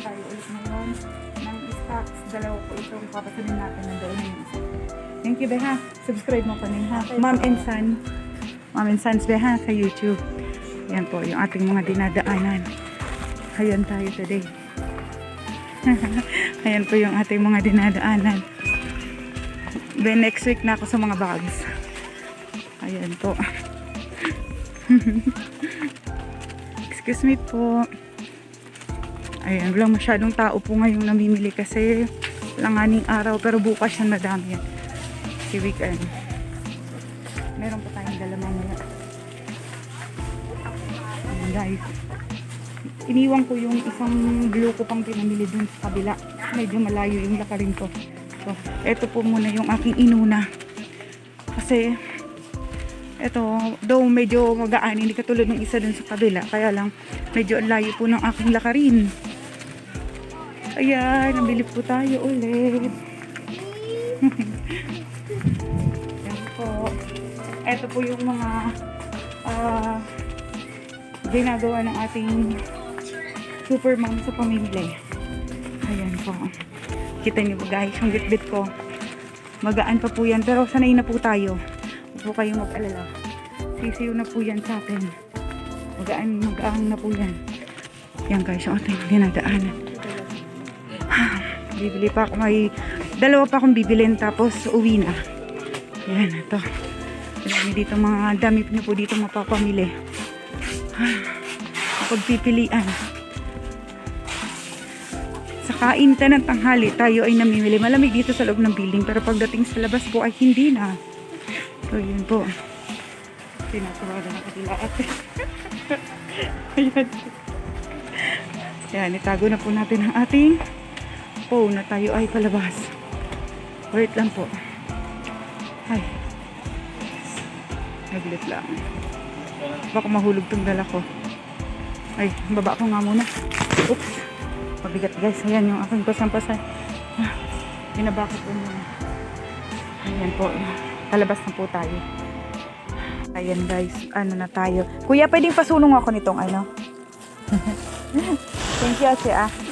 tayo ulit ngayon ng stocks. Dalawa po itong papasanin natin na doon yung isa. Thank you, Beha. Subscribe mo kami, ha? Mom and Son. Mom and Sons, Beha, sa YouTube. Yan po, yung ating mga dinadaanan. Ayan tayo today. Ayan po yung ating mga dinadaanan. Then next week na ako sa mga bags. Ayan po. Excuse me po. Ayan, walang masyadong tao po ngayong namimili kasi langaning araw pero bukas yan madami yan. Si weekend. Meron pa tayong dala mamaya. Ayan guys. Iniwan ko yung isang blue ko pang pinamili dun sa kabila. Medyo malayo yung lakarin ko. So, eto po muna yung aking inuna. Kasi, eto, though medyo magaan, hindi katulad ng isa dun sa kabila. Kaya lang, medyo layo po ng aking lakarin. Ayan, nabili po tayo ulit. Yan po. Ito po yung mga ah, ginagawa ng ating super mom sa pamimili. Ayan po. Kita niyo po guys, yung bitbit ko. Magaan pa po yan. Pero sanay na po tayo. Huwag po kayong mag-alala. Sisiyo na po yan sa atin. Magaan, magaan na po yan. Yan guys, yung ating dinadaanan. Bibili pa ako. May dalawa pa akong bibilin tapos uwi na. Yan, ito. Marami dito mga dami niyo po dito mapapamili. Pagpipilian. Sa kainta ng tanghali, tayo ay namimili. Malamig dito sa loob ng building, pero pagdating sa labas po ay hindi na. So, yun po. Tinatawagan ako sila ate. Ayan. Yan, itago na po natin ang ating phone na tayo ay palabas. Wait lang po. Ay. Naglit lang. Baka mahulog tong dala ko. Ay, baba ko nga muna. Oops. Mabigat guys. Ayan yung aking pasampasan. Binaba ko po muna. Ayan po. Talabas na po tayo. Ayan guys. Ano na tayo. Kuya, pwedeng pasunong ako nitong ano? Thank you, Ate ah.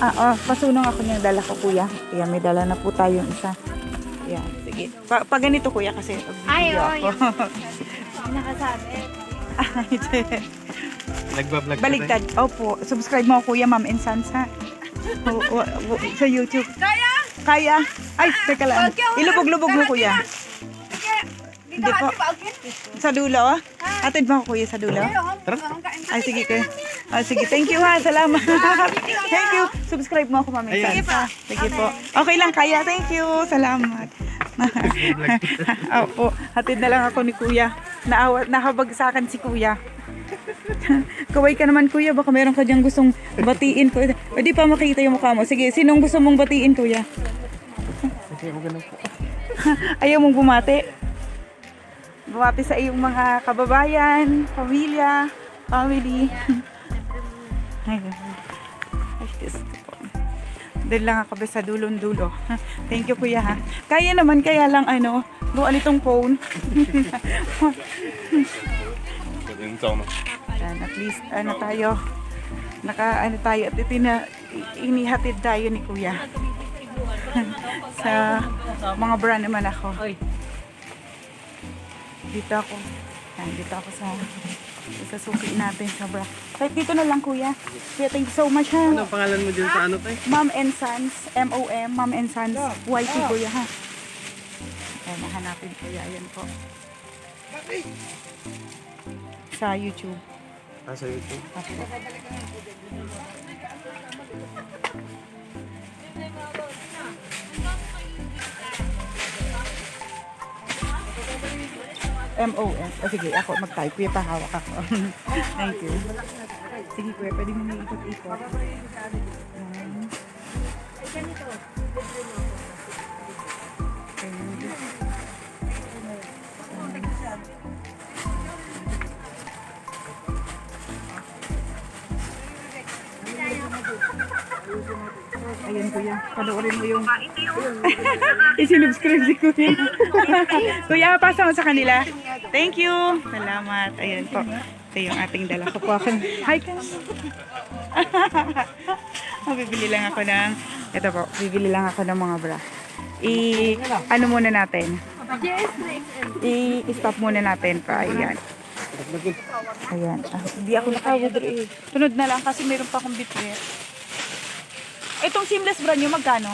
Ah, oh, pasunong ako niyang dala ko, kuya. Ayan, may dala na po tayong isa. Ayan, sige. Pa, pa ganito, kuya, kasi Ay, oo, ako. Nakasabi. Ay, Nagbablog ka Baligtad. Opo. Subscribe mo Kuya Ma'am and Sons, ha? O, o, o, sa YouTube. Kaya? Kaya? Ay, teka lang. Ilubog-lubog mo, Kuya. Hindi po. Sa dulo, ah? Atid mo ako, Kuya, sa dulo. Ay, sige, Kuya. Ah, sige, thank you, ha. Salamat. thank you. Subscribe mo ako, and Ayan. Sons, ha? Sige po. Okay lang, Kaya. Thank you. Salamat. Opo. Hatid na lang ako ni Kuya. Naawa, nahabagsakan si Kuya. Kaway ka naman kuya, baka meron ka diyang gustong batiin ko. Pwede pa makita yung mukha mo. Sige, sinong gusto mong batiin kuya? Sige, po. Ayaw mong bumati? Bumati sa iyong mga kababayan, pamilya, family. Ayun. Ay, ko po. Doon lang ako sa dulong-dulo. Thank you kuya ha. Kaya naman, kaya lang ano, buwan itong phone. Yan, at least ano tayo, naka ano tayo at itina, inihatid tayo ni kuya. sa mga brand naman ako. Dito ako. Yan, dito ako sa sa suki natin sa bra. Kahit dito na lang kuya. Kuya, thank you so much ha. Ano ang pangalan mo dyan sa ano tayo? Mom and Sons, M-O-M, Mom and Sons, YT kuya ha. Ayan, nahanapin kuya. Ayan po. Sa YouTube. Ah, sa YouTube. Apo. M-O-S. O sige, ako mag-type. Kuya, pahawak ako. Thank you. Sige, kuya, pwede mo may ikot-ikot. Um, Ayan kuya, panoorin mo yung isinubscribe si kuya. kuya, pasa mo sa kanila. Thank you. Salamat. Ayan po. Ito yung ating dala ko po ako. Hi ka. Bibili lang ako ng, ito po, bibili lang ako ng mga bra. I, ano muna natin? I-stop muna natin pa. Ayan. Ayan. Ah, hindi ako nakawithdraw eh. Tunod na lang kasi meron pa akong bitwear. Itong seamless bra nyo, magkano?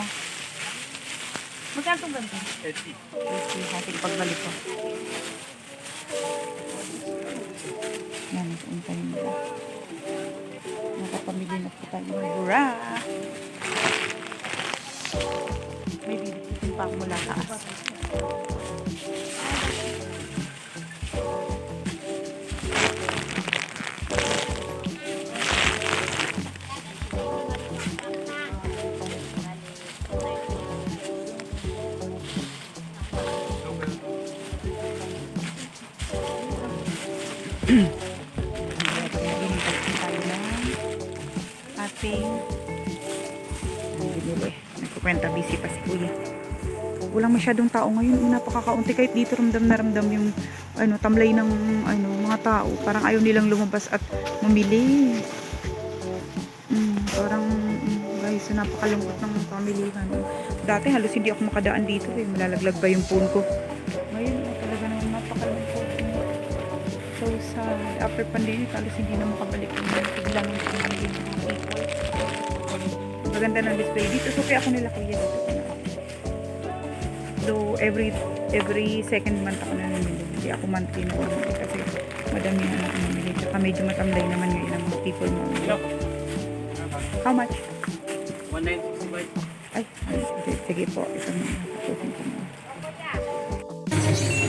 Magkano itong ganito? 80. Hating pagbalik ko. Nakapamili na po tayo ng bra. May bibitin pa mula taas. Bibili bibili. Nagkukwenta busy pa si Kuya. Walang masyadong tao ngayon. Napakakaunti kahit dito ramdam na ramdam yung ano, tamlay ng ano, mga tao. Parang ayaw nilang lumabas at mamili. Mm, parang mm, guys, napakalungkot ng pamilihan. Dati halos hindi ako makadaan dito eh. Malalaglag ba yung phone ko? Ngayon, oh, talaga naman napakalungkot. So sa after pandemic, halos hindi na makabalik yung pamilya ng people. Maganda ng display dito. So kaya ako nila kuya dito. So every every second month ako na namili. Hindi ako monthly na namili kasi madamihan ako namili. Saka medyo matamlay naman ngayon ang mga people mo. How much? 1965. Ay, ay sige, sige po. Ito na. Tapusin ko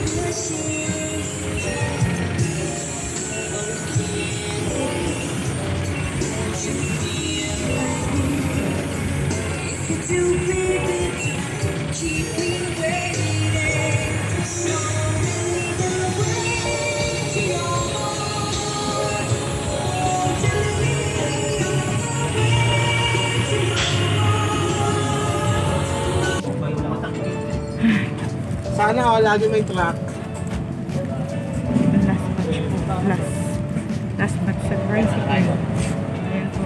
Sana ako lagi may track. Last batch po. Last. Last batch sa tricycle. Ayan po.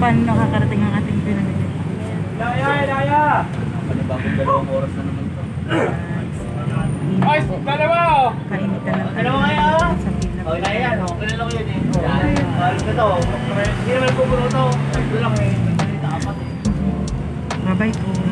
Paano nakakarating ang ating pinamili. Daya, daya! Panibagong dalawang oras na naman to. Ay, dalawa oh! Kainitan ng Dalawa sa pila. Okay na yan, okay na lang yun eh. Yan, mahal ko to. Hindi naman pupuno to. Ito lang eh. Eh. Bye-bye po.